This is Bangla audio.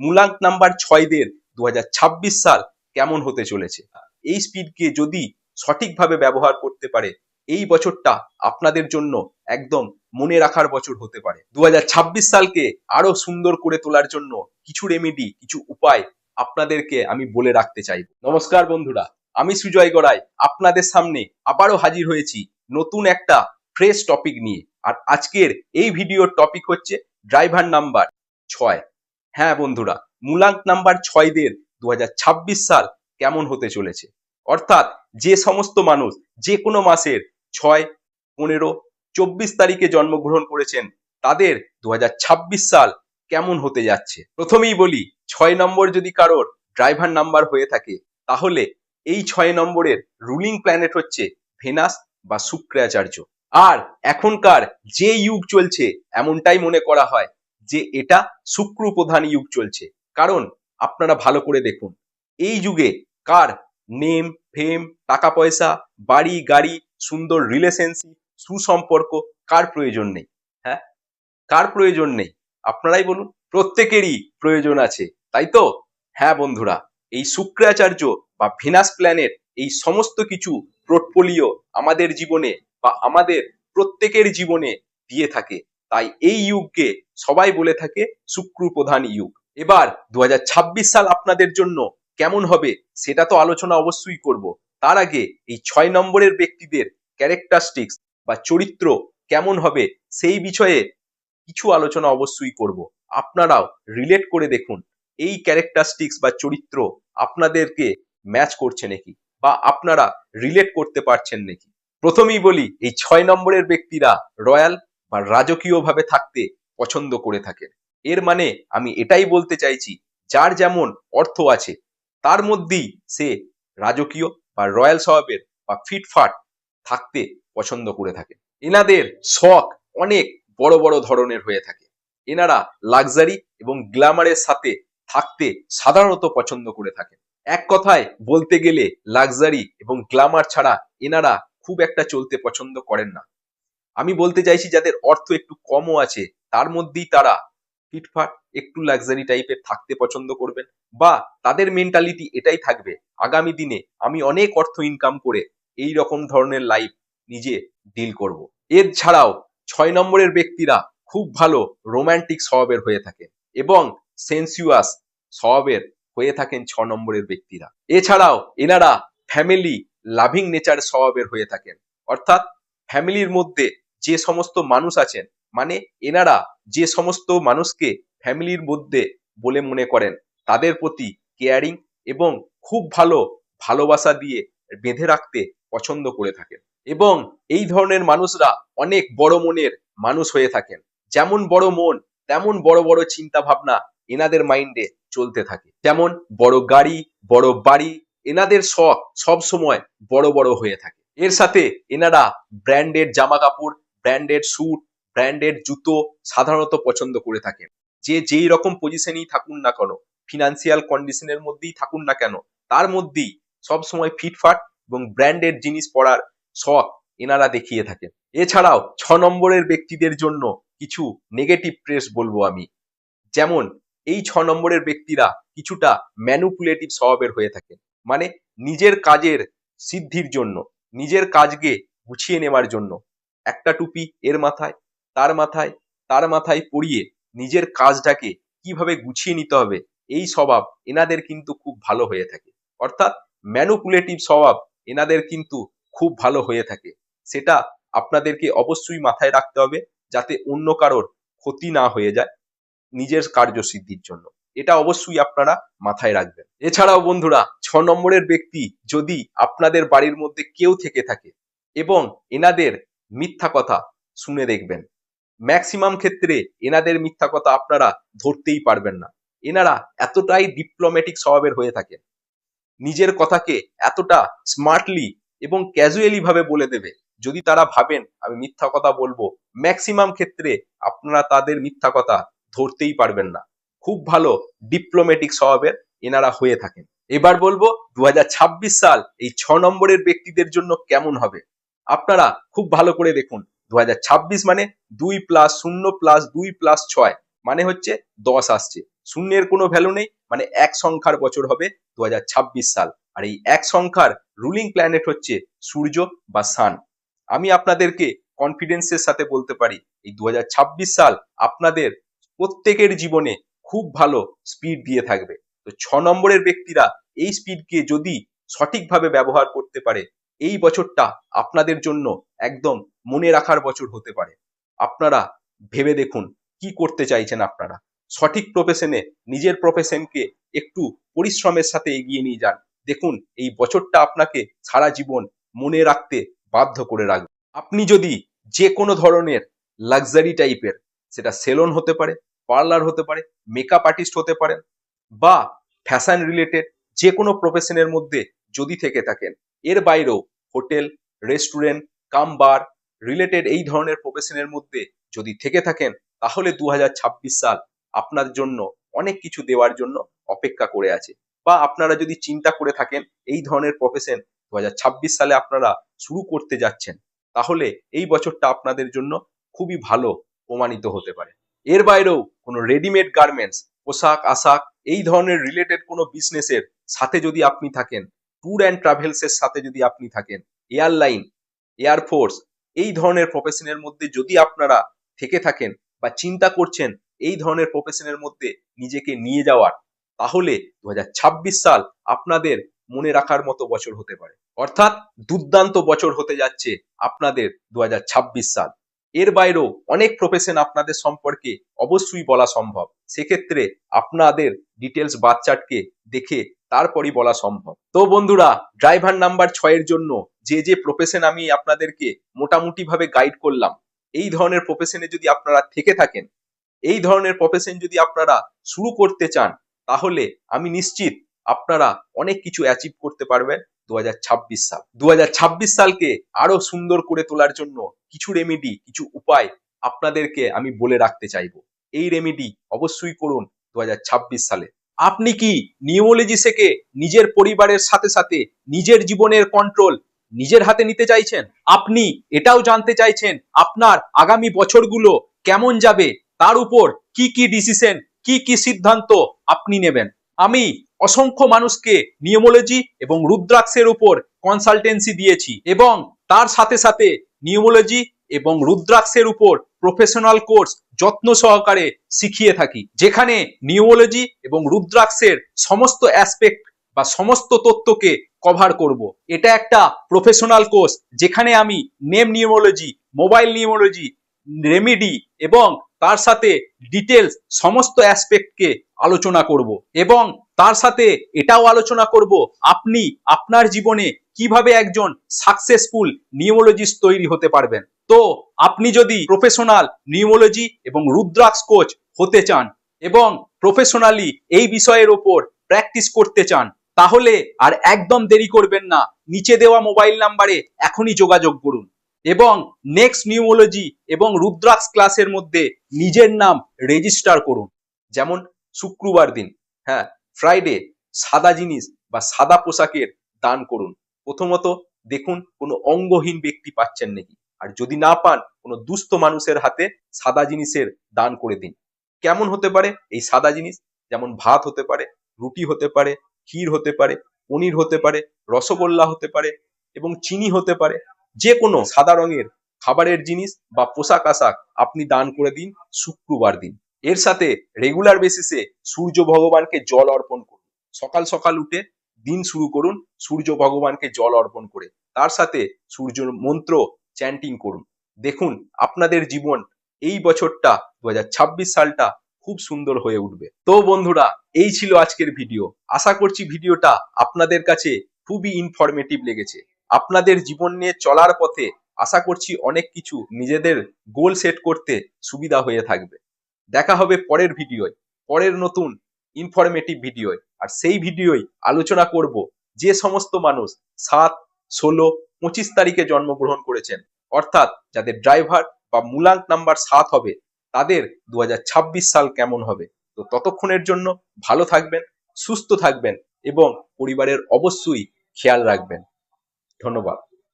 মূলাঙ্ক নাম্বার ছয়দের দুহাজার ছাব্বিশ সাল কেমন হতে চলেছে? এই স্পিডকে যদি সঠিকভাবে ব্যবহার করতে পারে, এই বছরটা আপনাদের জন্য একদম মনে রাখার বছর হতে পারে। দুহাজার ছাব্বিশ সালকে আরও সুন্দর করে তোলার জন্য কিছু রেমেডি কিছু উপায় আপনাদেরকে আমি বলে রাখতে চাই। নমস্কার বন্ধুরা, আমি সুজয় গড়াই, আপনাদের সামনে আবারও হাজির হয়েছি নতুন একটা ফ্রেশ টপিক নিয়ে। আর আজকের এই ভিডিওর টপিক হচ্ছে ড্রাইভার নাম্বার ছয়। হ্যাঁ বন্ধুরা, মূলাঙ্ক নাম্বার ছয়দের দু হাজার ছাব্বিশ সাল কেমন হতে চলেছে? অর্থাৎ যে সমস্ত মানুষ যে কোনো মাসের ছয়, পনেরো, চব্বিশ তারিখে জন্মগ্রহণ করেছেন, তাদের দু সাল কেমন হতে যাচ্ছে? প্রথমেই বলি, ছয় নম্বর যদি কারোর ড্রাইভার নাম্বার হয়ে থাকে, তাহলে এই ছয় নম্বরের রুলিং প্ল্যানেট হচ্ছে ভেনাস বা শুক্রাচার্য। আর এখনকার যে যুগ চলছে, এমনটাই মনে করা হয় যে এটা শুক্র প্রধান যুগ চলছে। কারণ আপনারা ভালো করে দেখুন, এই যুগে কার নেম, ফেম, টাকা পয়সা, বাড়ি, গাড়ি, সুন্দর রিলেশনশিপ সুসম্পর্ক, কার প্রয়োজন নেই হ্যাঁ? কার প্রয়োজন নেই? আপনারাই বলুন, প্রত্যেকেরই প্রয়োজন আছে, তাই তো? হ্যাঁ বন্ধুরা, এই শুক্রাচার্য বা ভিনাস প্ল্যানেট এই সমস্ত কিছু পোর্টফোলিও আমাদের জীবনে বা আমাদের প্রত্যেকের জীবনে দিয়ে থাকে। তাই এই যুগকে সবাই বলে থাকে শুক্র প্রধান যুগ এবার দু হাজার ছাব্বিশ সাল আপনাদের জন্য কেমন হবে সেটা তো আলোচনা অবশ্যই করব। তার আগে এই ছয় নম্বরের ব্যক্তিদের ক্যারেক্টারিস্টিক্স বা চরিত্র কেমন হবে সেই বিষয়ে কিছু আলোচনা অবশ্যই করব। আপনারাও রিলেট করে দেখুন, এই ক্যারেক্টারিস্টিক্স বা চরিত্র আপনাদেরকে ম্যাচ করছে নাকি বা আপনারা রিলেট করতে পারছেন নাকি। প্রথমেই বলি, এই ছয় নম্বরের ব্যক্তিরা রয়্যাল বা রাজকীয় ভাবে থাকতে পছন্দ করে থাকেন। এর মানে আমি এটাই বলতে চাইছি, যার যেমন অর্থ আছে, তার মধ্যেই সে রাজকীয় বা রয়্যাল স্বভাবের বা ফিটফাট থাকতে পছন্দ করে থাকে। এনাদের শখ অনেক বড় বড় ধরনের হয়ে থাকে। এনারা লাক্সারি এবং গ্ল্যামারের সাথে থাকতে সাধারণত পছন্দ করে থাকেন। এক কথায় বলতে গেলে, লাক্সারি এবং গ্ল্যামার ছাড়া এনারা খুব একটা চলতে পছন্দ করেন না। আমি বলতে চাইছি যাদের অর্থ একটু কমও আছে, তার মধ্যেই তারা ফিটফাট একটু লাক্সারি টাইপের থাকতে পছন্দ করবেন বা তাদের মেন্টালিটি এটাই থাকবে, আগামী দিনে আমি অনেক অর্থ ইনকাম করে এই রকম ধরনের লাইফ নিজে ডিল করব। এর ছাড়াও ছয় নম্বরের ব্যক্তিরা খুব ভালো রোমান্টিক স্বভাবের হয়ে থাকে এবং সেন্সিউয়াস স্বভাবের হয়ে থাকেন ছ নম্বরের ব্যক্তিরা। এছাড়াও এনারা ফ্যামিলি লাভিং নেচার স্বভাবের হয়ে থাকেন। অর্থাৎ ফ্যামিলির মধ্যে যে সমস্ত মানুষ আছেন মানে এনারা যে সমস্ত মানুষকে ফ্যামিলির মধ্যে বলে মনে করেন, তাদের প্রতি কেয়ারিং এবং খুব ভালো ভালোবাসা দিয়ে বেঁধে রাখতে পছন্দ করে থাকেন। এবং এই ধরনের মানুষরা অনেক বড় মনের মানুষ হয়ে থাকেন। যেমন বড় মন, তেমন বড় বড় চিন্তা ভাবনা এনাদের মাইন্ডে চলতে থাকে। যেমন বড় গাড়ি, বড় বাড়ি, এনাদের শখ সব সময় বড় বড় হয়ে থাকে। এর সাথে এনারা ব্র্যান্ডেড জামা কাপড় ব্র্যান্ডেড স্যুট ব্র্যান্ডেড জুতো সাধারণত পছন্দ করে থাকেন। যে যেই রকম পজিশনেই থাকুন না কেন ফিনান্সিয়াল কন্ডিশনের মধ্যেই থাকুন না কেন, তার মধ্যেই সব সময় ফিটফাট এবং ব্র্যান্ডেড জিনিস পরার শখ এনারা দেখিয়ে থাকেন। এছাড়াও ছ নম্বরের ব্যক্তিদের জন্য কিছু নেগেটিভ প্রেস বলব আমি। যেমন, এই ছ নম্বরের ব্যক্তিরা কিছুটা ম্যানুপুলেটিভ স্বভাবের হয়ে থাকেন। মানে নিজের কাজের সিদ্ধির জন্য, নিজের কাজকে গুছিয়ে নেওয়ার জন্য। একটা টুপি এর মাথায়, তার মাথায় তার মাথায় পরিয়ে নিজের কাজটাকে কীভাবে গুছিয়ে নিতে হবে, এই স্বভাব এনাদের কিন্তু খুব ভালো হয়ে থাকে। অর্থাৎ ম্যানুপুলেটিভ স্বভাব এনাদের কিন্তু খুব ভালো হয়ে থাকে। সেটা আপনাদেরকে অবশ্যই মাথায় রাখতে হবে যাতে অন্য কারোর ক্ষতি না হয়ে যায় নিজের কার্যসিদ্ধির জন্য। এটা অবশ্যই আপনারা মাথায় রাখবেন। এছাড়াও বন্ধুরা, ছ নম্বরের ব্যক্তি যদি আপনাদের বাড়ির মধ্যে কেউ থেকে থাকে এবং এনাদের মিথ্যা কথা শুনে দেখবেন। ম্যাক্সিমাম ক্ষেত্রে এনাদের মিথ্যা কথা আপনারা ধরতেই পারবেন না। এনারা এতটাই ডিপ্লোম্যাটিক স্বভাবের হয়ে থাকেন। নিজের কথাকে এতটা স্মার্টলি এবং ক্যাজুয়ালি ভাবে বলে দেবে। যদি তারা ভাবেন, আমি মিথ্যা কথা বলব ম্যাক্সিমাম ক্ষেত্রে আপনারা তাদের মিথ্যা কথা ধরতেই পারবেন না। খুব ভালো ডিপ্লোম্যাটিক স্বভাবের এনারা হয়ে থাকেন। এবার বলব দু হাজার ছাব্বিশ সাল এই ছ নম্বরের ব্যক্তিদের জন্য কেমন হবে? আপনারা খুব ভালো করে দেখুন। দুহাজার ছাব্বিশ মানে দুই প্লাস শূন্য প্লাস দুই প্লাস ছয় মানে হচ্ছে দশ আসছে। শূন্যের কোনো ভ্যালু নেই মানে এক সংখ্যার বছর হবে দু সাল। আর এই এক সংখ্যার রুলিং প্ল্যানেট হচ্ছে সূর্য বা সান আমি আপনাদেরকে কনফিডেন্সের সাথে বলতে পারি, এই দু হাজার ছাব্বিশ সাল আপনাদের প্রত্যেকের জীবনে খুব ভালো স্পিড দিয়ে থাকবে। তো ছ নম্বরের ব্যক্তিরা এই স্পিডকে যদি সঠিকভাবে ব্যবহার করতে পারে এই বছরটা আপনাদের জন্য একদম মনে রাখার বছর হতে পারে। আপনারা ভেবে দেখুন কি করতে চাইছেন আপনারা। সঠিক প্রফেশনে নিজের প্রফেশনকে একটু পরিশ্রমের সাথে এগিয়ে নিয়ে যান। দেখুন এই বছরটা আপনাকে সারা জীবন মনে রাখতে বাধ্য করে রাখবে। আপনি যদি যে কোনো ধরনের লাক্সারি টাইপের সেটা সেলন হতে পারে পার্লার হতে পারে মেকআপ আর্টিস্ট হতে পারেন, বা ফ্যাশন রিলেটেড যে কোনো প্রফেশনের মধ্যে যদি থেকে থাকেন। এর বাইরেও hotel, restaurant, cum bar related এই ধরনের প্রফেশনের মধ্যে যদি থেকে থাকেন, তাহলে দু হাজার ছাব্বিশ সাল আপনার জন্য অনেক কিছু দেওয়ার জন্য অপেক্ষা করে আছে। বা আপনারা যদি চিন্তা করে থাকেন, এই ধরনের প্রফেশন দু হাজার ছাব্বিশ সালে আপনারা শুরু করতে যাচ্ছেন, তাহলে এই বছরটা আপনাদের জন্য খুবই ভালো প্রমাণিত হতে পারে। এর বাইরেও কোনো রেডিমেড গার্মেন্টস পোশাক, আশাক, এই ধরনের রিলেটেড কোনো বিজনেসের সাথে যদি আপনি থাকেন ট্যুর অ্যান্ড ট্রাভেলসের সাথে যদি আপনি থাকেন এয়ারলাইন এয়ারফোর্স এই ধরনের প্রফেশনের মধ্যে যদি আপনারা থেকে থাকেন বা চিন্তা করছেন এই ধরনের প্রফেশনের মধ্যে নিজেকে নিয়ে যাওয়ার, তাহলে দুহাজার ছাব্বিশ সাল আপনাদের মনে রাখার মতো বছর হতে পারে। অর্থাৎ দুর্দান্ত বছর হতে যাচ্ছে আপনাদের দু হাজার ছাব্বিশ সাল। এর বাইরেও অনেক প্রফেশন আপনাদের সম্পর্কে অবশ্যই বলা সম্ভব। সেক্ষেত্রে আপনাদের ডিটেলস বাচ্চাটকে দেখে তারপরই বলা সম্ভব। তো বন্ধুরা ড্রাইভার নাম্বার ছয়ের জন্য যে যে প্রফেশন আমি আপনাদেরকে মোটামুটি ভাবে গাইড করলাম, এই ধরনের প্রফেশনে যদি আপনারা থেকে থাকেন, এই ধরনের প্রফেশন যদি আপনারা শুরু করতে চান, তাহলে আমি নিশ্চিত আপনারা অনেক কিছু অ্যাচিভ করতে পারবেন দু হাজার ছাব্বিশ সাল। দু হাজার ছাব্বিশ সালকে আরও সুন্দর করে তোলার জন্য কিছু রেমেডি কিছু উপায় আপনাদেরকে আমি বলে রাখতে চাইব। এই রেমেডি অবশ্যই করুন দু হাজার ছাব্বিশ সালে। আপনি কি নিউমোলজি শেখে নিজের পরিবারের সাথে সাথে নিজের জীবনের কন্ট্রোল নিজের হাতে নিতে চাইছেন? আপনি এটাও জানতে চাইছেন আপনার আগামী বছরগুলো কেমন যাবে? তার উপর কি কি ডিসিশন কি কি সিদ্ধান্ত আপনি নেবেন? আমি অসংখ্য মানুষকে নিউমোলজি এবং রুদ্রাক্ষের উপর কনসালটেন্সি দিয়েছি এবং তার সাথে সাথে নিউমোলজি এবং রুদ্রাক্ষের উপর প্রফেশনাল কোর্স যত্ন সহকারে শিখিয়ে থাকি। যেখানে নিউমোলজি এবং রুদ্রাক্ষের সমস্ত অ্যাসপেক্ট বা সমস্ত তথ্যকে কভার করব। এটা একটা প্রফেশনাল কোর্স যেখানে আমি name numerology mobile numerology remedy এবং তার সাথে ডিটেলস সমস্ত অ্যাসপেক্টকে আলোচনা করব। এবং তার সাথে এটাও আলোচনা করব, আপনি আপনার জীবনে কীভাবে একজন সাকসেসফুল নিউমোলজিস্ট তৈরি হতে পারবেন? তো আপনি যদি প্রফেশনাল নিউমোলজি এবং রুদ্রাক্ষ কোচ হতে চান এবং প্রফেশনালি এই বিষয়ের ওপর প্র্যাকটিস করতে চান, তাহলে আর একদম দেরি করবেন না, নিচে দেওয়া মোবাইল নাম্বারে এখনই যোগাযোগ করুন এবং নেক্সট নিউমোলজি এবং রুদ্রাক্ষ ক্লাসের মধ্যে নিজের নাম রেজিস্টার করুন। যেমন শুক্রবার দিন হ্যাঁ ফ্রাইডে সাদা জিনিস বা সাদা পোশাকের দান করুন। প্রথমত দেখুন কোনো অঙ্গহীন ব্যক্তি পাচ্ছেন নাকি। আর যদি না পান, কোনো দুস্থ মানুষের হাতে সাদা জিনিসের দান করে দিন। কেমন হতে পারে? এই সাদা জিনিস যেমন ভাত হতে পারে, রুটি হতে পারে, ক্ষীর হতে পারে, পনির হতে পারে, রসগোল্লা হতে পারে এবং চিনি হতে পারে। যে কোনো সাদা রঙের খাবারের জিনিস বা পোশাক আশাক আপনি দান করে দিন শুক্রবার দিন। এর সাথে রেগুলার বেসিসে সূর্য ভগবানকে জল অর্পণ করুন। সকাল সকাল উঠে দিন শুরু করুন, সূর্য ভগবানকে জল অর্পণ করে। তার সাথে সূর্য মন্ত্র চ্যান্টিং করুন। দেখুন, আপনাদের জীবন এই বছরটা, দু হাজার ছাব্বিশ সালটা খুব সুন্দর হয়ে উঠবে। তো বন্ধুরা, এই ছিল আজকের ভিডিও আশা করছি ভিডিওটা আপনাদের কাছে খুবই ইনফরমেটিভ লেগেছে। আপনাদের জীবন নিয়ে চলার পথে আশা করছি অনেক কিছু নিজেদের গোল সেট করতে সুবিধা হয়ে থাকবে। দেখা হবে পরের ভিডিওয়, পরের নতুন ইনফরমেটিভ ভিডিওয়। আর সেই ভিডিওয় আলোচনা করব যে সমস্ত মানুষ সাত, ষোলো, পঁচিশ তারিখে জন্মগ্রহণ করেছেন। অর্থাৎ যাদের ড্রাইভার বা মূলাঙ্ক নাম্বার সাত হবে, তাদের দু হাজার ছাব্বিশ সাল কেমন হবে? তো ততক্ষণের জন্য ভালো থাকবেন, সুস্থ থাকবেন এবং পরিবারের অবশ্যই খেয়াল রাখবেন। ধন্যবাদ।